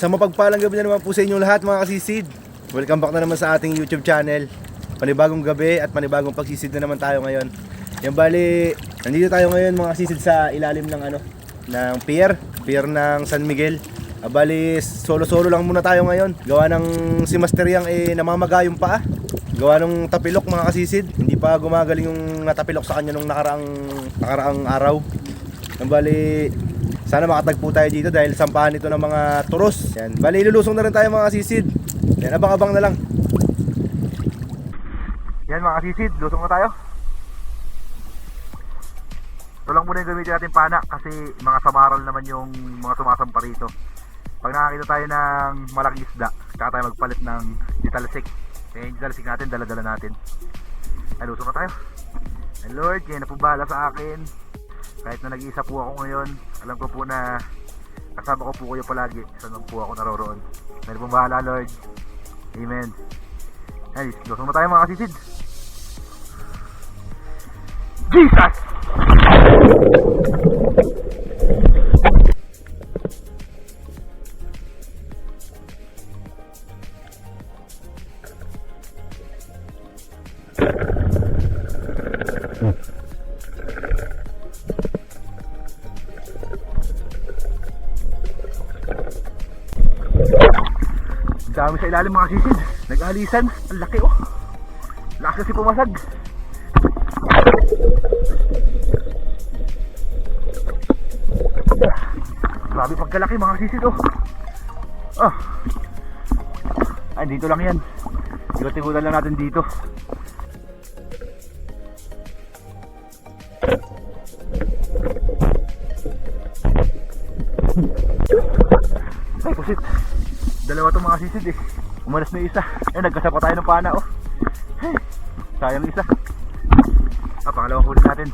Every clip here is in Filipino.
Isang mapagpalang gabi na naman po sa inyong lahat mga kasisid. Welcome back na naman sa ating YouTube channel. Panibagong gabi at panibagong pagsisid na naman tayo ngayon. Yan bali, nandito tayo ngayon mga kasisid sa ilalim ng ano, ng pier, pier ng San Miguel. Ah, bali, solo-solo lang muna tayo ngayon. Gawa ng si Master Yang eh namamaga yung paa. Gawa ng tapilok mga kasisid. Hindi pa gumagaling yung natapilok sa kanya nung nakaraang, nakaraang araw. Yan bali, sana makatagpo tayo dito dahil sampahan ito ng mga turos. Yan. Bali, ilulusong na rin tayo mga kasisid. Yan, abang-abang na lang. Yan mga kasisid, lusong na tayo. Ito lang muna yung gamitin natin pana kasi mga samaral naman yung mga sumasampa rito. Pag nakakita tayo ng malaking isda, tsaka tayo magpalit ng ditalsik. Kaya yung ditalsik natin, dala-dala natin. Ay, lusong na tayo. Ay, Lord, kayo na po bahala sa akin. Kahit na nag-iisa po ako ngayon, alam ko po na kasama ko po kayo palagi. Saan po ako naroroon. Kayo na po bahala, Lord. Amen. Ay, lusong na tayo mga kasisid. Jesus! Dami sa ilalim mga sisid. Nag-alisan. Ang laki oh. Lakas kasi pumasag. Grabe pagkalaki mga sisid oh. Ah. Ay, dito lang yan. Ikot-ikutan lang natin dito. Dalawa to mga sisid eh. Umalas na isa. Eh, nagkasapa tayo ng pana oh. Hey, sayang isa. Ah, pangalawang huli natin.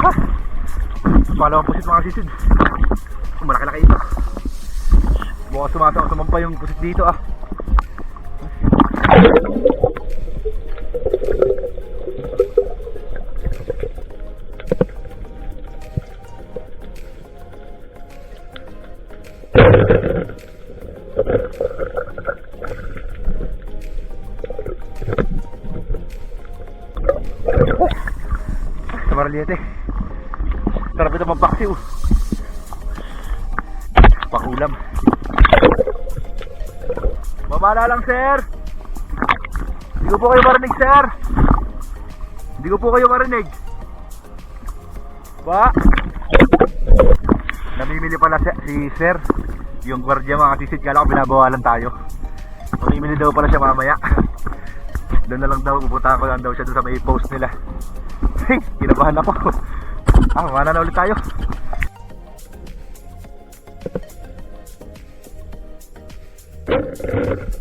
Ah! Pangalawang pusit mga sisid. Oh, Malaki-laki ito. Mukhang sumasaw sumampa yung pusit dito ah. Sa Maraliete. Sarap ito magpaksiw. Pakulam. Mamala lang, sir. Hindi ko po kayo marinig, sir. Hindi ko po kayo marinig. Ba? Namimili pala si, si sir. Yung gwardiya mga sisid, kala ko binabawalan tayo. Mamimili daw pala siya mamaya. Doon na lang daw, pupunta ko lang daw siya doon sa may post nila. Kinabahan ako. Ah, mana na ulit tayo. Dalawa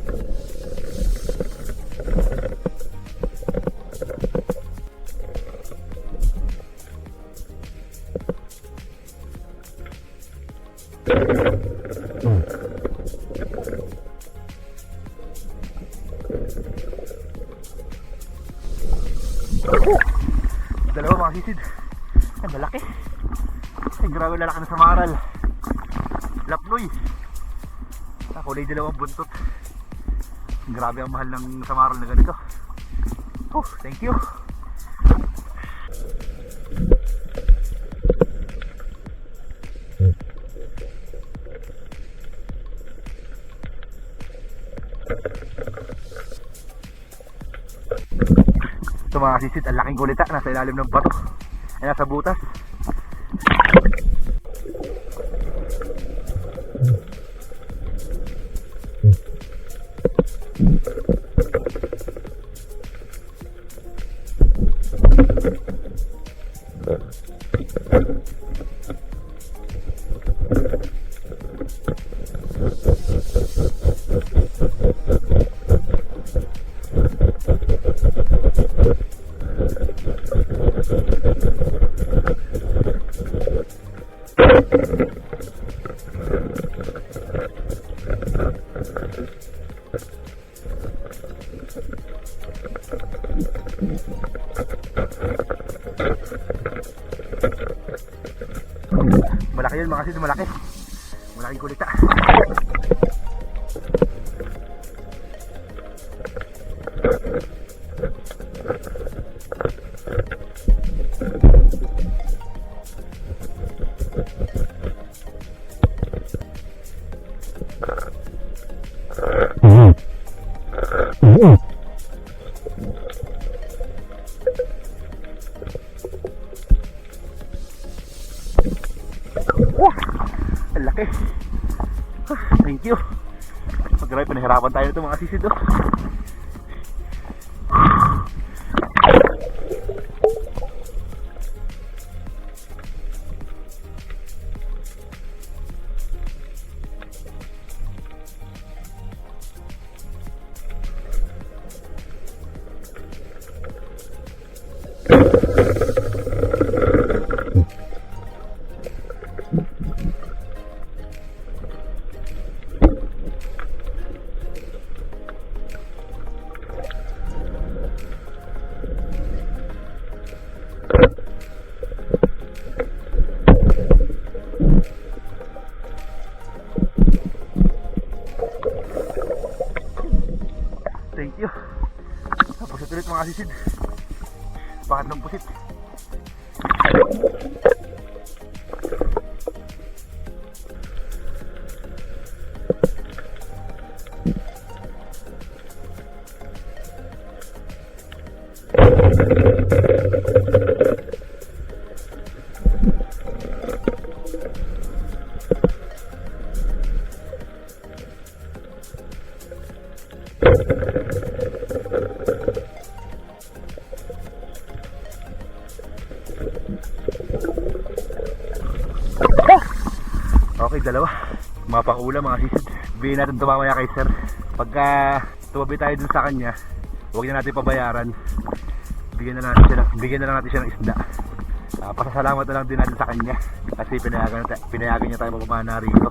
kulay dalawang buntot. Grabe ang mahal ng samaral na ganito. Oh, thank you. Ito mga sisid, ang laking kulita. Nasa ilalim ng bato. Ay, nasa butas. Malaki yun mga sis, malaki. Oh, ang laki. Thank you. Grabe, pinahirapan tayo nito mga sisid oh. Mga sisid. Pangatlong pusit. Okay, dalawa. Mapakula mga sisid. Bigyan natin ito mamaya kay sir. Pagka tumabi tayo dun sa kanya, huwag na natin pabayaran. Bigyan na natin siya, bigyan na lang natin siya ng isda. Ah, pasasalamat na lang din natin sa kanya kasi pinayagan, pinayagan niya tayo pagpamana rito.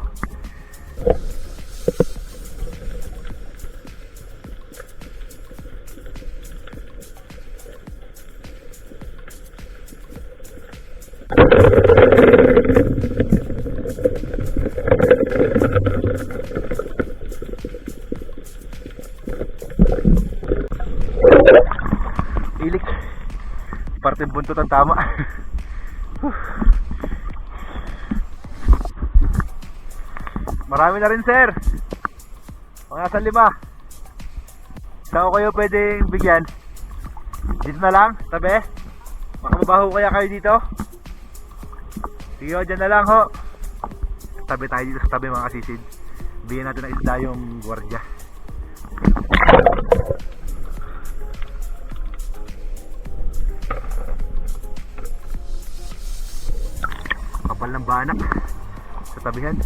Parte buntot ang tama. Marami na rin sir. Mga nasa lima. Saan ko kayo pwedeng bigyan? Dito na lang, tabi. Makababaho kaya kayo dito? Sige ho, dyan na lang ho. Tabi tayo dito sa tabi mga kasisid. Bigyan natin ng isda yung gwardiya. Banak sa tabihan.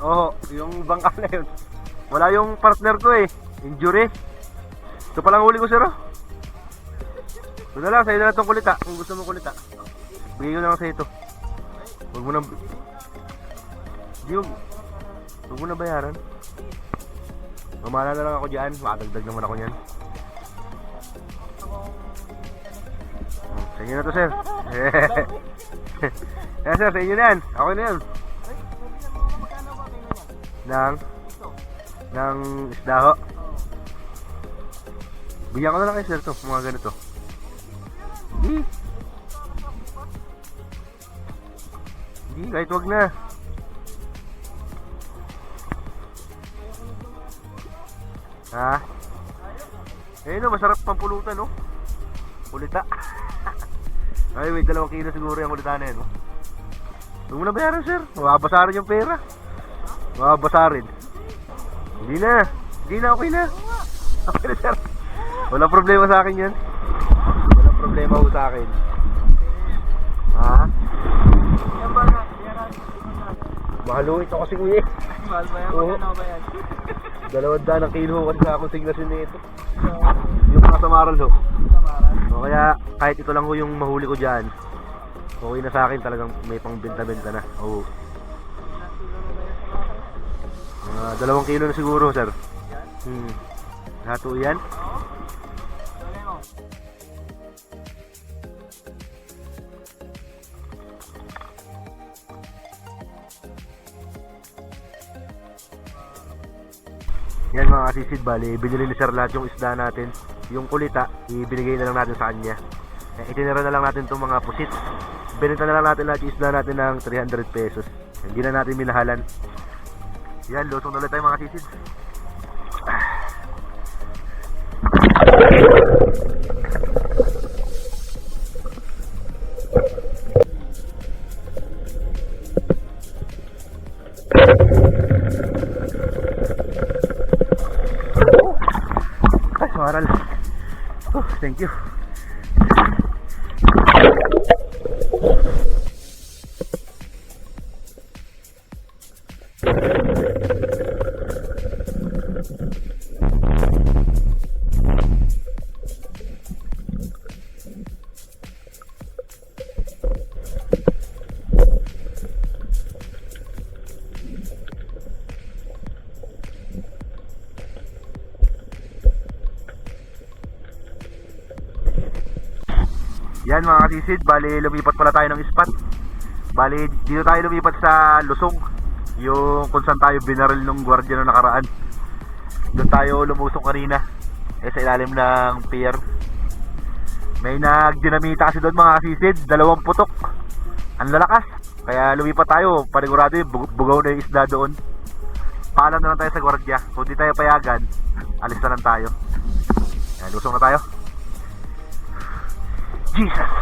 Oo, yung bangka na yun. Wala yung partner ko eh. Injury. Ito palang huli ko sir oh. Ito na lang, sa'yo na lang itong kulita. Kung gusto mo kulita. Bigay ko na lang sa'yo ito. Huwag mo nang... Di huwag... Mo na bayaran. Mamala na lang ako dyan. Makadagdag naman ako niyan. Hmm, Sa inyo na to, sir. Yan, sir. Sa inyo na yan. Okay na yan. Nang... Nang isda ho. Bigyan ko na lang kayo, sir, to. Mga ganito. Hindi. Hindi, kahit wag na. Ha? Eh no, masarap pampulutan, no? Kulita. Ay, may dalawang kilo siguro yung kulita na yun, no? Huwag mo na bayaran, sir. Mababasarin yung pera. Mababasarin. Hindi na. Hindi na, okay na. Okay na, sir. Walang problema sa akin yan. Walang problema ho sa akin. Ha? Mahal ho ito kasi kuya. Mahal ba yan? Magkano ba yan? Dalawang daan ang kilo kasi sa akong signasyon nito. Yung mga samaral ho. O kaya, kahit ito lang ho yung mahuli ko dyan, okay na sa akin talagang may pang benta-benta na. Oo. Mga dalawang kilo na siguro, sir. Hmm. Hato yan? Yan mga kasisid, bali, binili ni Sir lahat yung isda natin. Yung kulita, ibinigay na lang natin sa kanya. Eh, itinira na lang natin itong mga pusit. Binenta na lang natin lahat yung isda natin ng 300 pesos. Hindi na natin minahalan. Yan, lusong na ulit tayo mga kasisid. Ay, Yan mga kasisid, bali lumipat pala tayo ng spot. Bali dito tayo lumipat sa Lusong. Yung kung saan tayo binaril nung gwardiya na nakaraan. Doon tayo lumusong kanina. Eh sa ilalim ng pier. May nagdinamita kasi doon mga kasisid, dalawang putok. Ang lalakas. Kaya lumipat tayo, panigurado yung bug- bugaw na yung isda doon. Paalam na lang tayo sa gwardiya. Kung di tayo payagan, alis na lang tayo. Yan, lusong na tayo. Jesus.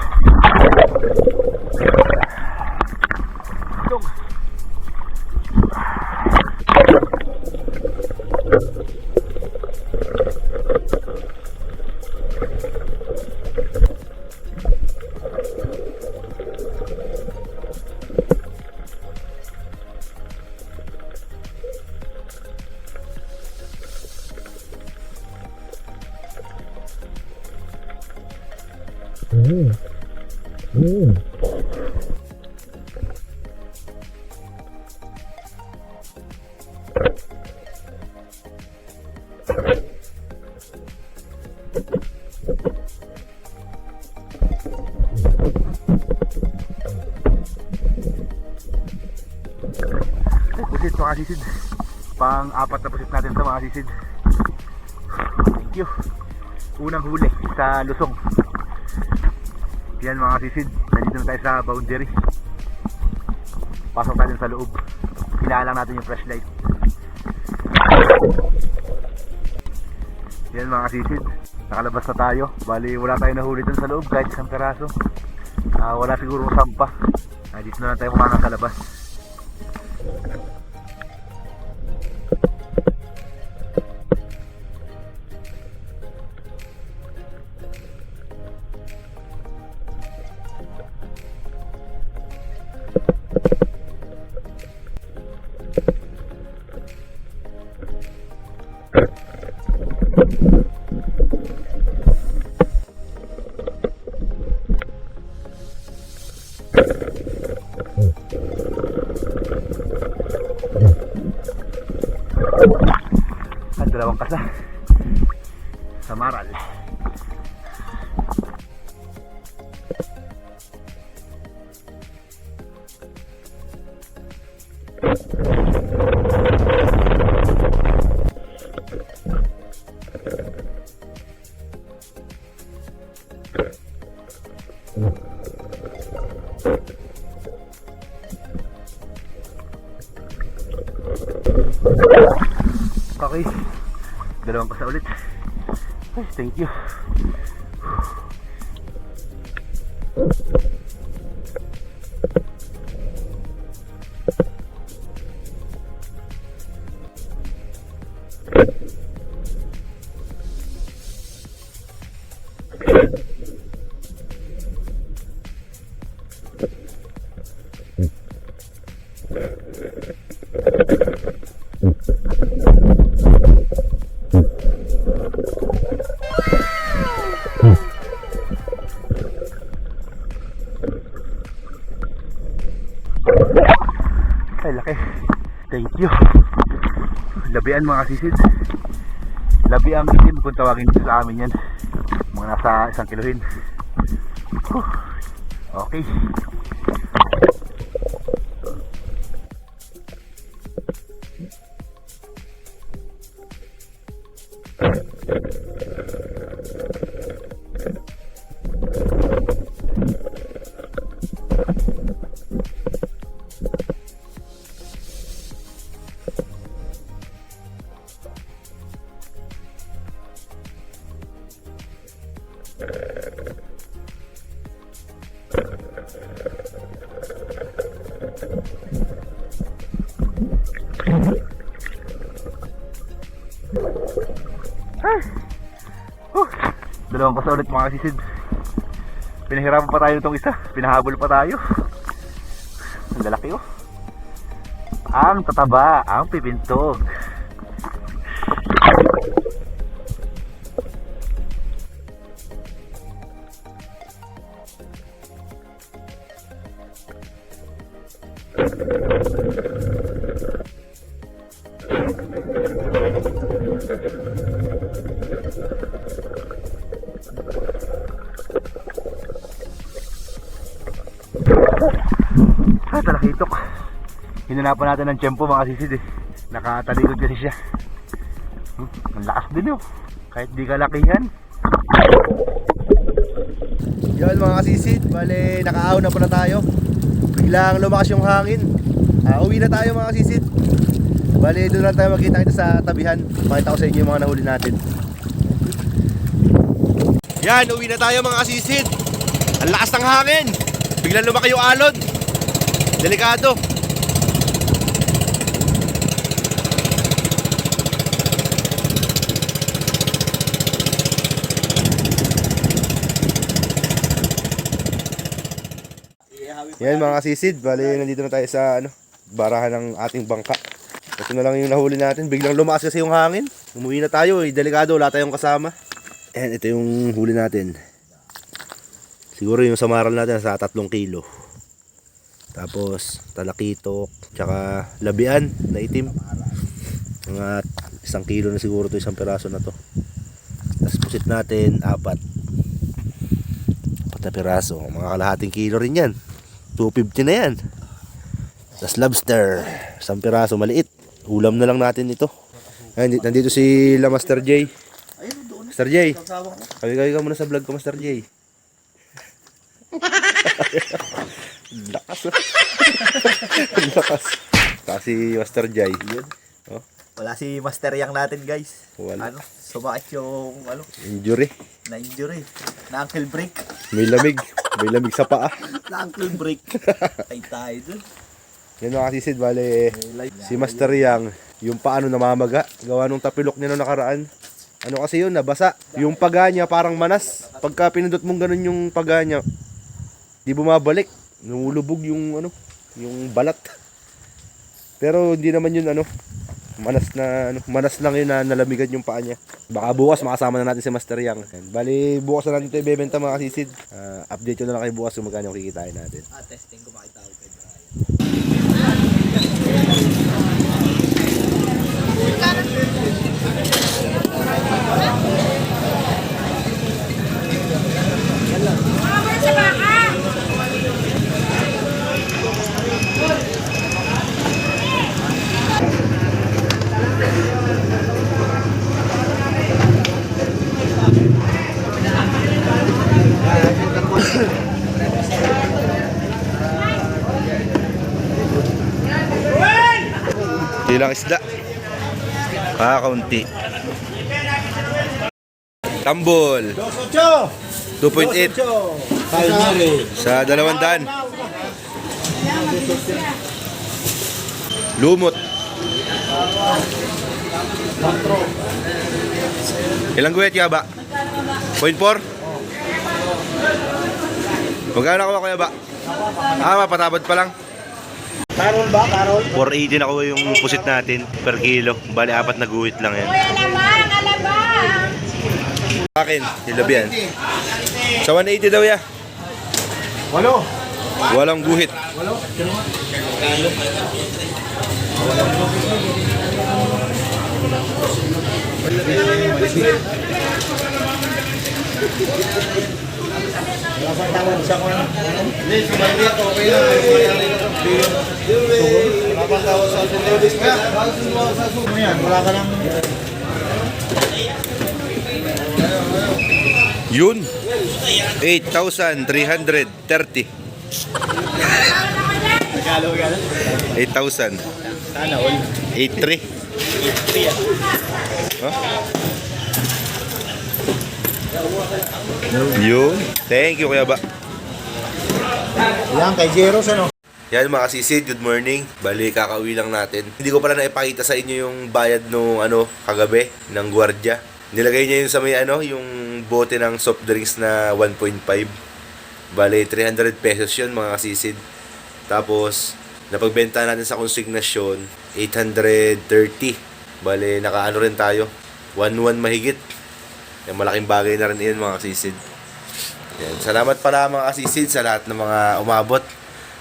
Pusit mga sisid. Pang apat na pusit natin sa mga sisid. Thank you. Unang huli sa Lusong. Yan mga sisid. Nandito na tayo sa boundary. Pasok tayo sa loob. Kailangan natin yung flashlight. Yan mga sisid. Nakalabas na tayo. Bali wala tayo nahuli dun sa loob kahit isang peraso. Ah, wala siguro sampa. Ah, dito na lang tayo kumakas sa. At dalawang kasa. Sa Maral. Okay. Dalawang kasa ulit. Ay, thank you. Labian mga kasisid. Labi ang itim kung tawagin dito sa amin yan. Mga nasa isang kilohin. Okay. Dalawang pasa ulit mga kasisid. Pinahirapan pa tayo itong isa. Pinahabol pa tayo. Ang lalaki oh. Ang tataba, ang pipintog. Ah, Hinanapan natin ng tiyempo mga sisid eh. Nakatalikod kasi siya. Hmm, ang lakas din oh. Kahit di kalakihan. Yan mga kasisid, bale nakaaw na pala tayo. Biglang lumakas yung hangin. Ah, uwi na tayo mga kasisid. Bale doon lang tayo magkita kita sa tabihan. Pakita ko sa inyo yung mga nahuli natin. Yan, uwi na tayo mga kasisid. Ang lakas ng hangin. Biglang lumaki yung alon. Delikado. Yan mga kasisid, bali nandito na tayo sa ano, barahan ng ating bangka. Ito na lang yung nahuli natin. Biglang lumakas kasi yung hangin. Umuwi na tayo, eh. delikado, wala tayong kasama. Yan, ito yung huli natin. Siguro yung samaral natin sa tatlong kilo. Tapos talakitok, tsaka labian na itim. Mga isang kilo na siguro to isang peraso na to. Tapos pusit natin, apat. Apat na peraso. Mga kalahating kilo rin yan. 250 na yan. Tapos lobster, isang peraso, maliit. Ulam na lang natin ito. Ayan, nandito si La Master J. Master J, kawig-kawig ka muna sa vlog ko, Master J. Lakas. Ang Lakas. Kasi Master. Yun. Oh, Wala si Master Yang natin guys. wala. Ano, sumakit yung ano, Injury. na injury. Na ankle break. May lamig. May lamig sa paa. Na ankle break. Ay tayo dun. Yan mga kasisid, bale, si Master Yang, yung paano namamaga, gawa nung tapilok niya nung nakaraan. Ano kasi yun, nabasa. Yung paga niya parang manas. Pagka pinindot mong ganun yung paga niya, di bumabalik. Lumulubog yung ano, yung balat. Pero hindi naman yun ano, manas na ano, manas lang yun na nalamigan yung paa niya. Baka bukas makasama na natin si Master Yang. Yan. Bali, bukas na natin ito ibebenta mga kasisid. Ah, update ko na lang kayo bukas kung magkano kikitain natin. Ah, testing ko Ilang isda? Ah, kaunti. Tambol. 2.8 sa dalawang daan. Lumot. Ilang guwet ka ba? 0.4? Magkano ako kuya ba? Ah, mapatabad pa lang. Carol ba? Carol? 480 na kuha yung pusit natin per kilo. Bali, apat na guhit lang yan. Uy, alamang, alamang! Sa akin, nilabi yan. Sa 180 daw ya. Walo. Walang guhit. Tawad siya ko na. Hindi, sumali ako. Okay lang. Wala pang tawad sa atin. Wala ka lang. Yun. 8,330. Regalo, regalo. 8,000. Sana all. 8,300. Huh? Yun. Thank you, Kuya Ba. Yan, kay Zeros ano? Yan mga kasisid, good morning. Bali, kakauwi lang natin. Hindi ko pala naipakita sa inyo yung bayad nung ano, kagabi ng gwardiya. Nilagay niya yun sa may ano, yung bote ng soft drinks na 1.5. Bali, 300 pesos yun mga kasisid. Tapos, napagbenta natin sa konsignasyon, 830. Bali, nakaano rin tayo. 1-1 mahigit. Yan, malaking bagay na rin yun mga kasisid. Yan. Salamat pala mga kasisid sa lahat ng mga umabot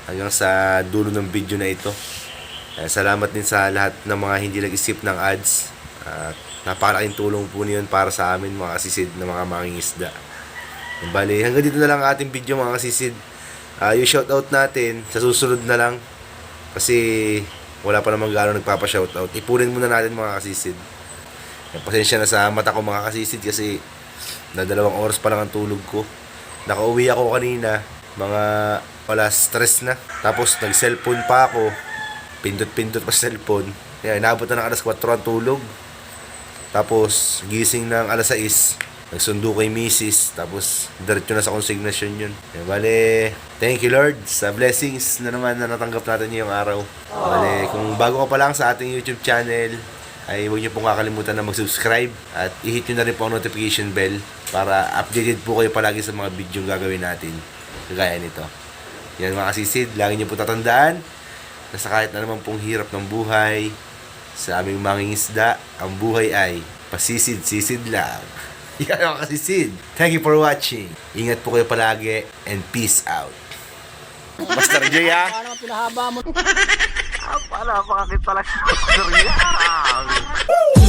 hanggang sa dulo ng video na ito. Eh, salamat din sa lahat ng mga hindi nag-isip ng ads. At napakalaking tulong po niyon para sa amin mga kasisid na mga mangingisda. Yan, Bali, hanggang dito na lang ang ating video mga kasisid. Ah, yung shoutout natin, sa susunod na lang. Kasi wala pa namang gano'ng nagpapa-shoutout. Ipunin muna natin mga kasisid. Pasensya na sa mata ko mga kasisid kasi na dalawang oras pa lang ang tulog ko. Nakauwi ako kanina, mga wala stress na. Tapos nag-cellphone pa ako. Pindot-pindot pa cellphone. Kaya inabot na ng alas 4 ang tulog. Tapos gising ng alas 6. Nagsundo kay misis. Tapos diretso na sa consignation yun. Kaya bale, thank you Lord sa blessings na naman na natanggap natin ngayong araw. Bale, kung bago ka pa lang sa ating YouTube channel, ay huwag niyo pong kakalimutan na mag-subscribe at i-hit nyo na rin po ang notification bell para updated po kayo palagi sa mga video gagawin natin kagaya nito. Yan mga kasisid, lagi niyo po tatandaan na sa kahit na naman pong hirap ng buhay, sa aming mangingisda, ang buhay ay pasisid-sisid lang. Yan mga kasisid. Thank you for watching. Ingat po kayo palagi and peace out. Master J ha? Paano pinahaba mo? Paano? Pakakit pala si Master J.